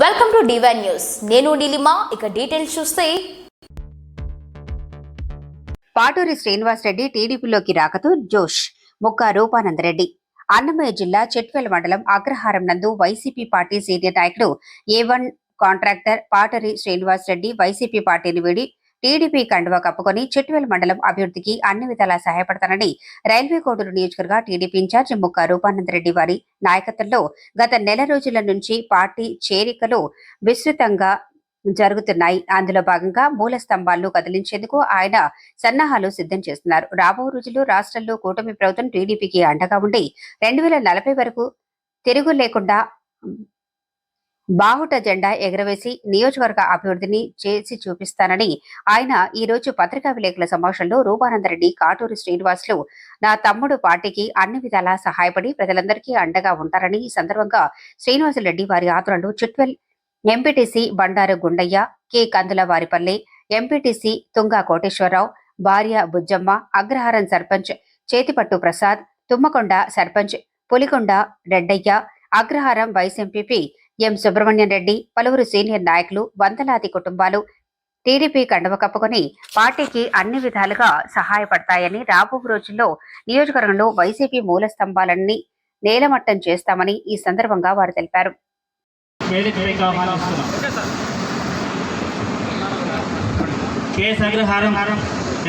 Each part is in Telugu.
వెల్కమ్ టు డివైన్ న్యూస్ నేను నీలిమా ఇక డీటెయిల్స్ చూస్తే. పాటూరి శ్రీనివాసరెడ్డి టీడీపీలోకి రాకతో జోష్ ముక్క రూపానందరెడ్డి అన్నమయ్య జిల్లా చెట్వెల్ మండలం అగ్రహారం నందు వైసీపీ పార్టీ సీనియర్ నాయకుడు A one contractor Paturi Srinivasareddy YCP పార్టీని వీడి టీడీపీ కండువా కప్పుకొని చెట్వెల్ మండలం అభివృద్ధికి అన్ని విధాలా సహాయపడతానని రైల్వే కోడూరు నియోజకవర్గ టీడీపీ ఇన్ఛార్జ్ ముక్క రూపానందరెడ్డి వారి నాయకత్వంలో గత నెల రోజుల నుంచి పార్టీ చేరికలు విస్తృతంగా జరుగుతున్నాయి. అందులో భాగంగా మూల స్తంభాలను కదిలించేందుకు ఆయన సన్నాహాలు సిద్ధం చేస్తున్నారు. రాబో రోజుల్లో రాష్ట్రంలో కూటమి ప్రభుత్వం టీడీపీకి అండగా ఉండి రెండు వేల నలభై వరకు తిరుగు లేకుండా బాహుట జెండా ఎగరవేసి నియోజకవర్గ అభివృద్ధిని చేసి చూపిస్తానని ఆయన ఈ రోజు పత్రికా విలేకరుల సమావేశంలో రూపానందరెడ్డి కాటూరి శ్రీనివాసులు నా తమ్ముడు పార్టీకి అన్ని విధాలా సహాయపడి ప్రజలందరికీ అండగా ఉంటారని ఈ సందర్భంగా శ్రీనివాసులరెడ్డి వారి ఆధ్వర్యంలో Chitvel MPTC Bandaru Gundaiah K. Kandula Varipalli MPTC Tunga Koteswara Rao భార్య Bujjamma Agraharam sarpanch Chethipattu Prasad Tummakonda sarpanch Pulikonda Reddaiah Agraharam vice MPP M Subrahmanyam Reddy పలువురు సీనియర్ నాయకులు వందలాది కుటుంబాలు టీడీపీ కండవ కప్పుకొని పార్టీకి అన్ని విధాలుగా సహాయపడతాయని రాబో రోజుల్లో నియోజకవర్గంలో వైసీపీ మూల స్తంభాలన్నీ నేలమట్టం చేస్తామని ఈ సందర్భంగా వారు తెలిపారు.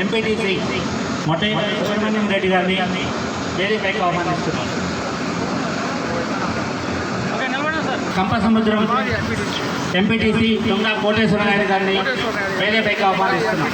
ఎంపీటీసీ మొట్టై సుబ్రహ్మణ్యం రెడ్డి గారిని వేదికపైకి ఆహ్వానిస్తున్నాం కంప సముద్రం ఎంపీటీసీ తుంగా కోటేశ్వర నాయుడు గారిని వేదికపైకి ఆహ్వానిస్తున్నాం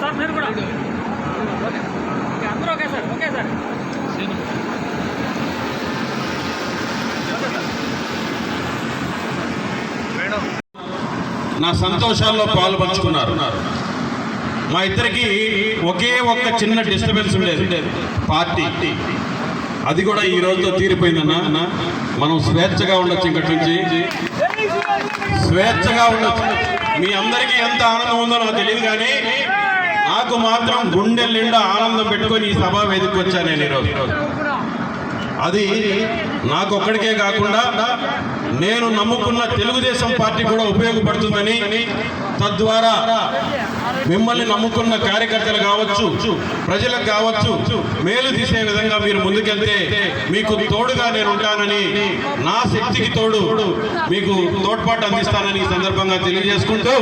సార్ మీరు కూడా అందరూ ఓకే సార్ ఓకే సార్ నా సంతోషాల్లో పాలు పంచుకున్నారు మా ఇద్దరికి ఒకే ఒక్క చిన్న డిస్టర్బెన్స్ ఉండేది. పార్టీ. అది కూడా ఈ రోజుతో తీరిపోయిందన్న. మనం స్వేచ్ఛగా ఉండొచ్చు ఇక్కడి నుంచి. స్వేచ్ఛగా ఉండొచ్చు. మీ అందరికీ ఎంత ఆనందం ఉందో నాకు తెలియదు కానీ నాకు మాత్రం గుండె నిండా ఆనందం పెట్టుకొని ఈ సభా వేదికకు వచ్చాను నేను ఈరోజు. అది నాకు ఒక్కడికే కాకుండా నేను నమ్ముకున్న తెలుగుదేశం పార్టీ కూడా ఉపయోగపడుతుందని తద్వారా మిమ్మల్ని నమ్ముకున్న కార్యకర్తలు కావచ్చు ప్రజలకు కావచ్చు మేలు తీసే విధంగా మీరు ముందుకెళ్తే మీకు తోడుగా నేను ఉంటానని నా శక్తికి తోడు మీకు తోడ్పాటు అందిస్తానని సందర్భంగా తెలియజేసుకుంటూ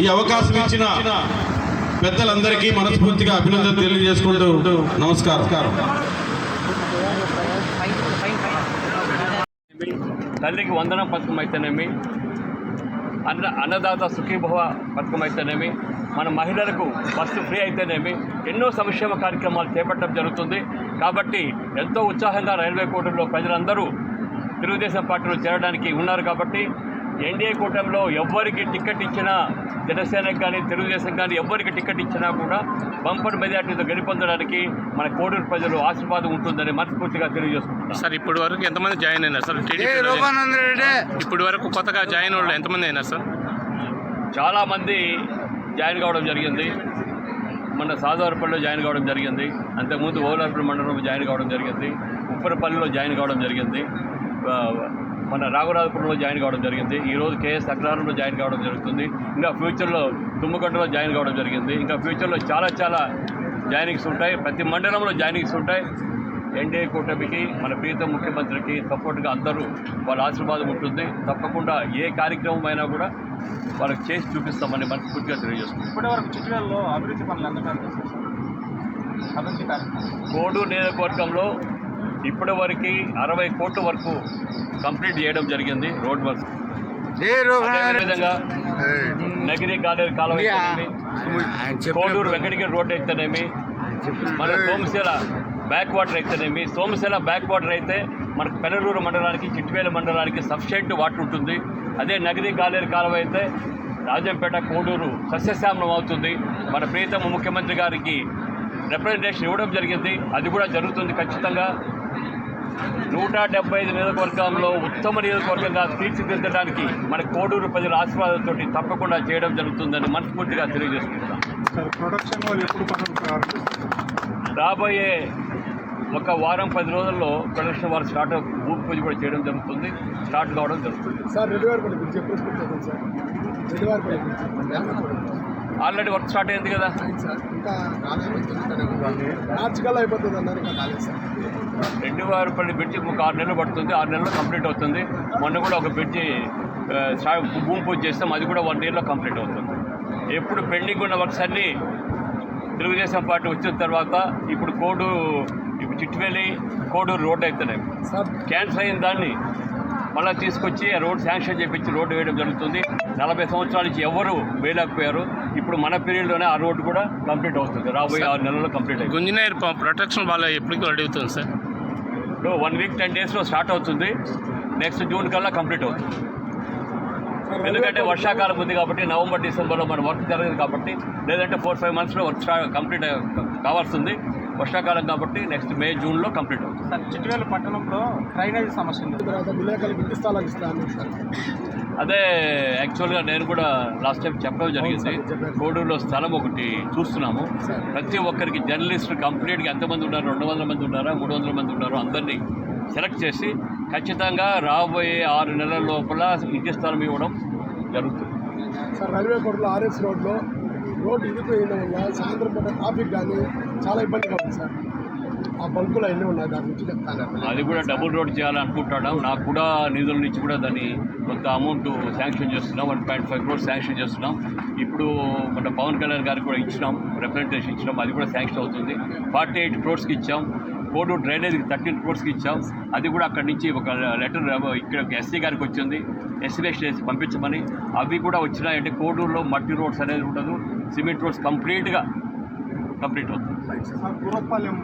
ఈ అవకాశం ఇచ్చిన పెద్దలందరికీ మనస్ఫూర్తిగా అభినందన తెలియజేసుకుంటూ నమస్కారం. తల్లికి వందనం పథకం అయితేనేమి అన్న అన్నదాత సుఖీభవ పథకం అయితేనేమి మన మహిళలకు బస్సు ఫ్రీ అయితేనేమి ఎన్నో సంక్షేమ కార్యక్రమాలు చేపట్టడం జరుగుతుంది. కాబట్టి ఎంతో ఉత్సాహంగా రైల్వే కోర్టులో ప్రజలందరూ తెలుగుదేశం పార్టీలో చేరడానికి ఉన్నారు కాబట్టి ఎన్డీఏ కూటమిలో ఎవ్వరికి టికెట్ ఇచ్చినా జనసేనకు కానీ తెలుగుదేశం కానీ ఎవ్వరికి టికెట్ ఇచ్చినా కూడా బంపర్ మెజార్టీతో గెలుపొందడానికి మన కోడూరు ప్రజలు ఆశీర్వాదం ఉంటుందని మనస్ఫూర్తిగా తెలియజేసుకుంటున్నాం. సార్ ఇప్పటి వరకు ఎంతమంది జాయిన్ అయినారు సార్? టీడీపీలో ఇప్పటి వరకు కొత్తగా జాయిన్ వాళ్ళు ఎంతమంది అయినారు సార్? చాలామంది జాయిన్ కావడం జరిగింది. మన సాధారపల్లిలో జాయిన్ కావడం జరిగింది. అంతకుముందు ఓలార్పల్లి మండలంలో జాయిన్ కావడం జరిగింది. ఉప్పరపల్లిలో జాయిన్ కావడం జరిగింది. మన రాఘవరాజపురంలో జాయిన్ కావడం జరిగింది. ఈరోజు కేఎస్ అగ్రహారంలో జాయిన్ కావడం జరుగుతుంది. ఇంకా ఫ్యూచర్లో తుమ్మగడ్డలో జాయిన్ కావడం జరిగింది. ఇంకా ఫ్యూచర్లో చాలా చాలా జాయినింగ్స్ ఉంటాయి. ప్రతి మండలంలో జాయినింగ్స్ ఉంటాయి. ఎన్డీఏ కూటమికి మన ప్రీతం ముఖ్యమంత్రికి సపోర్ట్గా అందరూ వాళ్ళ ఆశీర్వాదం ఉంటుంది. తప్పకుండా ఏ కార్యక్రమం అయినా కూడా వాళ్ళకి చేసి చూపిస్తామని మనస్ఫూర్తిగా తెలియజేస్తున్నాం. ఇప్పటి వరకు చిట్వేల్లో అభివృద్ధి పనులు ఎంతకాలం కోడూరు నియోజకవర్గంలో ఇప్పటి వరకు అరవై కోట్ల వరకు కంప్లీట్ చేయడం జరిగింది రోడ్ వర్క్. అదేవిధంగా నగిరి గాలేరు కాలువ అయితేనేమి, కోడూరు వెంకటగిరి రోడ్ అయితేనేమి మన సోమశిల బ్యాక్ వాటర్ అయితేనేమి సోమశిల బ్యాక్ వాటర్ అయితే మనకు పెనలూరు మండలానికి చిట్వేల మండలానికి సఫిషియెంట్ వాటర్ ఉంటుంది. అదే నగిరి గాలేరు కాలువ అయితే రాజంపేట కోడూరు సస్యశ్యామలం అవుతుంది. మన ప్రియతమ ముఖ్యమంత్రి గారికి రిప్రజెంటేషన్ ఇవ్వడం జరిగింది. అది కూడా జరుగుతుంది ఖచ్చితంగా. నూట డెబ్బై ఐదు నియోజకవర్గంలో ఉత్తమ నియోజకవర్గంగా తీర్చిదిద్దడానికి మన కోడూరు ప్రజల ఆశీర్వాదంతో తప్పకుండా చేయడం జరుగుతుందని మనస్ఫూర్తిగా తెలియజేసుకుంటున్నాం. సార్ ప్రొడక్షన్ వాళ్ళు ఎప్పుడు పనులు ప్రారంభిస్తారు? రాబోయే ఒక వారం పది రోజుల్లో ప్రొడక్షన్ వారు స్టార్ట్ భూమి పూజ కూడా చేయడం జరుగుతుంది స్టార్ట్ కావడం జరుగుతుంది. సార్ రెడ్డి ఎప్పుడు రెడ్డి ఆల్రెడీ వర్క్ స్టార్ట్ అయింది కదా. రెండు వారిపల్లి బ్రిడ్జి ఒక ఆరు నెలలు పడుతుంది. ఆరు నెలల్లో కంప్లీట్ అవుతుంది. మొన్న కూడా ఒక బ్రిడ్జి భూమి పూజ చేస్తాం. అది కూడా వన్ ఇయర్లో కంప్లీట్ అవుతుంది. ఎప్పుడు పెండింగ్ ఉన్న వర్క్స్ అన్నీ తెలుగుదేశం పార్టీ వచ్చిన తర్వాత ఇప్పుడు కోడు ఇప్పుడు చిట్టువెల్లి కోడూరు రోడ్ అవుతున్నాయి సార్. క్యాన్సర్ అయిన దాన్ని మళ్ళీ తీసుకొచ్చి ఆ రోడ్ శాంక్షన్ చేపించి రోడ్డు వేయడం జరుగుతుంది. నలభై సంవత్సరాల నుంచి ఎవరు వేయలేకపోయారు ఇప్పుడు మన పీరియడ్లోనే ఆ రోడ్డు కూడా కంప్లీట్ అవుతుంది. రాబోయే ఆరు నెలల్లో కంప్లీట్ అవుతుంది గుంజినేర్ ప్రొటెక్షన్ వాళ్ళ ఎప్పటికి రెడీ అవుతుంది సార్. ఇప్పుడు వన్ వీక్ టెన్ డేస్లో స్టార్ట్ అవుతుంది. నెక్స్ట్ జూన్ కల్లా కంప్లీట్ అవుతుంది. ఎందుకంటే వర్షాకాలం ఉంది కాబట్టి నవంబర్ డిసెంబర్లో మన వర్క్ జరగదు కాబట్టి లేదంటే ఫోర్ ఫైవ్ మంత్స్లో వర్క్ కంప్లీట్ కావాల్సింది. వర్షాకాలం కాబట్టి నెక్స్ట్ మే జూన్లో కంప్లీట్ అవుతుంది. సార్ చిట్టువేలు పట్టణంలో డ్రైనేజ్ సమస్య ఉంది. తర్వాత ఇంటి స్థలాలు ఇస్తాను సార్ అదే యాక్చువల్గా నేను కూడా లాస్ట్ టైం చెప్పడం జరిగింది. కోడూరులో స్థలం ఒకటి చూస్తున్నాము. ప్రతి ఒక్కరికి జర్నలిస్టులు కంప్లీట్గా ఎంతమంది ఉన్నారు? రెండు వందల మంది ఉన్నారా? మూడు వందల మంది ఉన్నారో? అందరినీ సెలెక్ట్ చేసి ఖచ్చితంగా రాబోయే ఆరు నెలల లోపల ఇంటి స్థలం ఇవ్వడం జరుగుతుంది. సార్ రైల్వే కోర్టులో ఆర్ఎస్ రోడ్లో రోడ్డు ఇరిగిపోయిన వల్ల సాయంత్రం పూట ట్రాఫిక్ కానీ చాలా ఇబ్బందిగా ఉంది సార్. ఆ బల్కులు అన్నీ ఉన్నాయి? దాని గురించి చెప్తాను అది కూడా డబుల్ రోడ్ చేయాలనుకుంటున్నాం. నాకు కూడా నిధుల నుంచి కూడా దాన్ని కొంత అమౌంట్ శాంక్షన్ చేస్తున్నాం. One point five crores sanction చేస్తున్నాం. ఇప్పుడు మన పవన్ కళ్యాణ్ గారికి కూడా ఇచ్చినాం. రిప్రజెంటేషన్ ఇచ్చినాం. అది కూడా శాంక్షన్ అవుతుంది. ఫార్టీ ఎయిట్ క్రోర్స్కి ఇచ్చాం. కోడు డ్రైనేజ్కి థర్టీన్ క్రోర్స్కి ఇచ్చాం. అది కూడా అక్కడి నుంచి ఒక లెటర్ ఇక్కడ ఎస్సీ గారికి వచ్చింది. ఎస్టిమేషన్ చేసి పంపించమని అవి కూడా వచ్చినాయంటే కోడూరులో మట్టి రోడ్స్ అనేది ఉండదు సిమెంట్ రోడ్స్ కంప్లీట్గా కంప్లీట్ అవుతుంది. సార్ గురపాలెం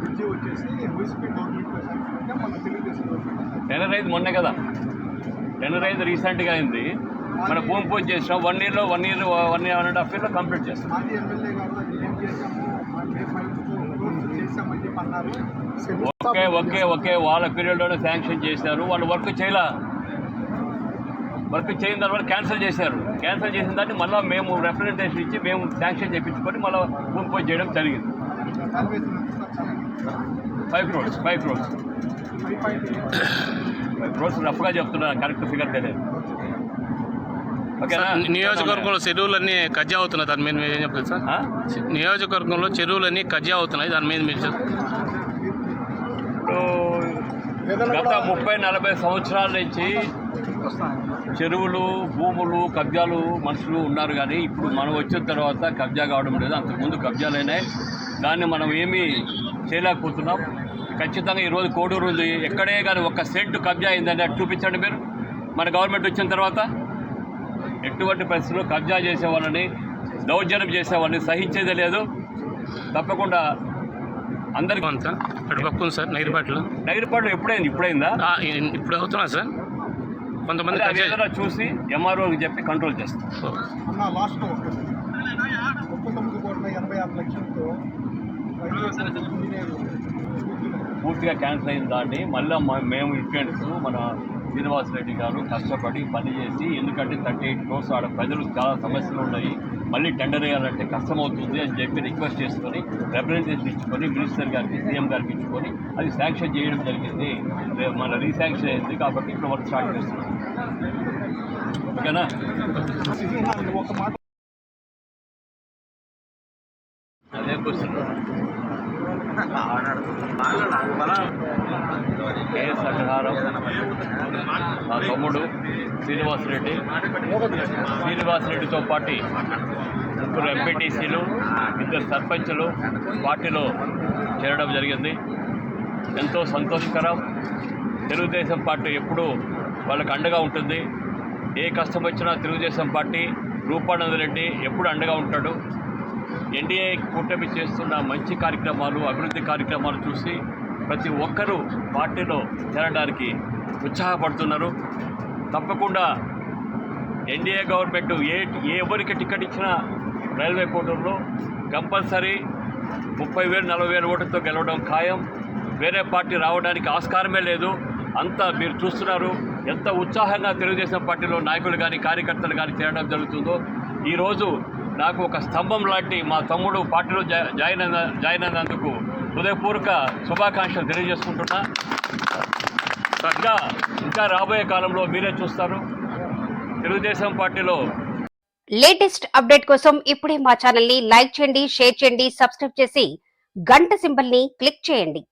బ్రిడ్జి వచ్చేసి వైసీపీ గవర్నమెంట్ సార్ మన తెలుగుదేశం గవర్నమెంట్ టెనర్ అయింది మొన్నే కదా. టెనర్ అయింది రీసెంట్గా అయింది. మన భూమి పూజ చేసినాం వన్ ఇయర్లో one year one year and half ఇయర్లో కంప్లీట్ చేస్తాం. ఒకే ఒకే ఒకే వాళ్ళ పీరియడ్లోనే శాంక్షన్ చేశారు. వాళ్ళు వర్క్ చేయలే. వర్క్ చేయని తర్వాత క్యాన్సిల్ చేశారు. క్యాన్సిల్ చేసిన దాన్ని మళ్ళీ మేము రిప్రజెంటేషన్ ఇచ్చి మేము శాంక్షన్ చేయించుకొని మళ్ళీ భూమి పూజ చేయడం జరిగింది. Five crores five crores five crores రఫ్గా చెప్తున్నాను కరెక్ట్ ఫిగర్ తెలియదు. నియోజకవర్గంలో చెరువులన్నీ కజ్జా అవుతున్నాయి దాని మీద మీరు ఏం చెప్తారు సార్? నియోజకవర్గంలో చెరువులన్నీ కజ్జా అవుతున్నాయి దాని మీద మీరు గత ముప్పై నలభై సంవత్సరాల నుంచి చెరువులు భూములు కబ్జాలు మనుషులు ఉన్నారు కానీ ఇప్పుడు మనం వచ్చిన తర్వాత కబ్జా కావడం లేదు. అంతకుముందు కబ్జాలైనాయి. దాన్ని మనం ఏమీ చేయలేకపోతున్నాం. ఖచ్చితంగా ఈరోజు కోడూరు ఉంది. ఎక్కడే కానీ ఒక్క సెంటు కబ్జా అయిందని అటు చూపించండి మీరు. మన గవర్నమెంట్ వచ్చిన తర్వాత ఎటువంటి పరిస్థితుల్లో కబ్జా చేసే వాళ్ళని దౌర్జన్యం చేసే వాళ్ళని సహించేదే లేదు. తప్పకుండా అందరికీ సార్ అటు పక్క ఉంది సార్ నైరుపాట్లో. నగిరిపాడు ఎప్పుడైంది? ఇప్పుడైందా? ఇప్పుడు అవుతున్నా సార్. కొంతమంది చూసి ఎంఆర్ఓకి చెప్పి కంట్రోల్ చేస్తాం అన్న లాస్ట్ ముప్పై తొమ్మిది కోట్ల ఎనభై ఆరు లక్షలతో రైల్వే ఇంజనీర్ పూర్తిగా క్యాన్సిల్ అయిన దాన్ని మళ్ళీ మేము ఇన్ఫ్లుయెన్స్ మన శ్రీనివాస్ రెడ్డి గారు కష్టపడి పని చేసి ఎందుకంటే థర్టీ ఎయిట్ క్రోర్స్ ఆడ ప్రజలు చాలా సమస్యలు ఉన్నాయి. మళ్ళీ టెండర్ వేయాలంటే కష్టం అవుతుంది అని చెప్పి రిక్వెస్ట్ చేసుకొని రిప్రజెంటేషన్ ఇచ్చుకొని మినిస్టర్ గారికి సీఎం గారికి ఇచ్చుకొని అది శాంక్షన్ చేయడం జరిగింది. రే- మన రీశాంక్షన్ అయింది కాబట్టి ఇప్పుడు వర్క్ స్టార్ట్ చేస్తున్నాం. ఓకేనా? ఒక మాట అదే క్వశ్చన్ కేఎస్ అగ్రహారం నా తమ్ముడు శ్రీనివాసరెడ్డి శ్రీనివాసరెడ్డితో పాటు ముగ్గురు ఎంపీటీసీలు ఇద్దరు సర్పంచులు పార్టీలో చేరడం జరిగింది. ఎంతో సంతోషకరం. తెలుగుదేశం పార్టీ ఎప్పుడూ వాళ్ళకి అండగా ఉంటుంది. ఏ కష్టం వచ్చినా తెలుగుదేశం పార్టీ రూపానంద రెడ్డి ఎప్పుడు అండగా ఉంటాడు. ఎన్డీఏ కూటమి చేస్తున్న మంచి కార్యక్రమాలు అభివృద్ధి కార్యక్రమాలు చూసి ప్రతి ఒక్కరూ పార్టీలో చేరడానికి ఉత్సాహపడుతున్నారు. తప్పకుండా ఎన్డీఏ గవర్నమెంట్ ఏ ఎవరికి టికెట్ ఇచ్చినా రైల్వే కోటర్లో కంపల్సరీ ముప్పై వేలు నలభై వేల ఓటుతో గెలవడం ఖాయం. వేరే పార్టీ రావడానికి ఆస్కారమే లేదు. అంతా మీరు చూస్తున్నారు. ఎంత ఉత్సాహంగా తెలుగుదేశం పార్టీలో నాయకులు కానీ కార్యకర్తలు కానీ చేరడం జరుగుతుందో ఈరోజు నాకు ఒక స్తంభం లాంటి మా తమ్ముడు పార్టీలో జాయిన్ అయిన జాయిన్ అయినందుకు హృదయపూర్వక శుభాకాంక్షలు తెలియజేసుకుంటున్నా. చక్కగా ఇంకా రాబోయే కాలంలో మీరే చూస్తారు. తెలుగుదేశం పార్టీలో లేటెస్ట్ అప్డేట్ కోసం ఇప్పుడే మా ఛానల్ని లైక్ చేయండి షేర్ చేయండి సబ్స్క్రైబ్ చేసి గంట సింబల్ని క్లిక్ చేయండి.